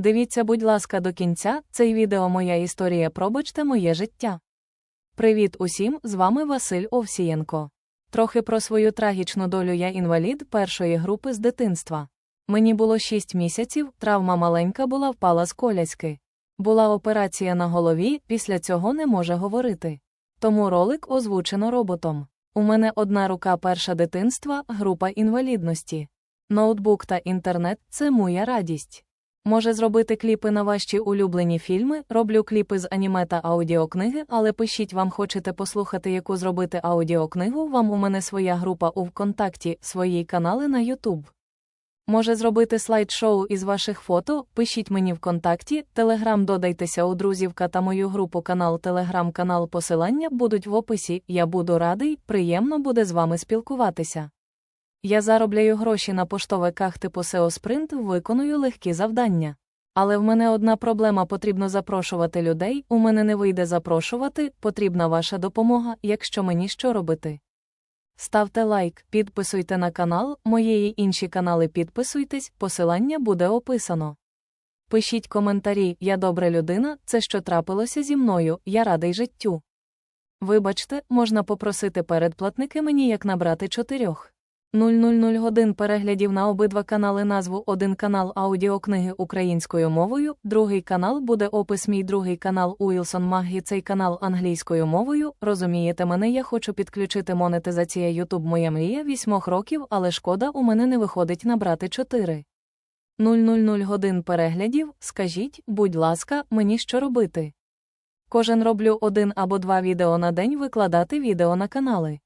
Дивіться, будь ласка, до кінця, цей відео моя історія пробачте моє життя. Привіт усім, з вами Василь Овсієнко. Трохи про свою трагічну долю я інвалід першої групи з дитинства. Мені було 6 місяців, травма маленька була впала з коляски. Була операція на голові, після цього не може говорити. Тому ролик озвучено роботом. У мене одна рука перша дитинства, група інвалідності. Ноутбук та інтернет це моя радість. Може зробити кліпи на ваші улюблені фільми, роблю кліпи з аніме та аудіокниги, але пишіть вам хочете послухати, яку зробити аудіокнигу, вам у мене своя група у ВКонтакті, свої канали на YouTube. Може зробити слайд-шоу із ваших фото, пишіть мені ВКонтакті, Телеграм додайтеся у друзівка та мою групу канал Телеграм-канал посилання будуть в описі, я буду радий, приємно буде з вами спілкуватися. Я заробляю гроші на поштовиках типу SEO Sprint, виконую легкі завдання. Але в мене одна проблема потрібно запрошувати людей, у мене не вийде запрошувати, потрібна ваша допомога, якщо мені що робити. Ставте лайк, підписуйте на канал, моєї інші канали підписуйтесь, посилання буде описано. Пишіть коментарі, я добра людина, це що трапилося зі мною, я радий життю. Вибачте, можна попросити передплатники мені як набрати чотирьох. 000 годин переглядів на обидва канали назву один канал аудіокниги українською мовою, другий канал буде опис мій другий канал Уілсон Маггі, цей канал англійською мовою. Розумієте мене, я хочу підключити монетизація Ютуб моя мрія вісьмох років, але шкода, у мене не виходить набрати 4. 000 годин переглядів, скажіть, будь ласка, мені що робити? Кожен роблю один або два відео на день викладати відео на канали.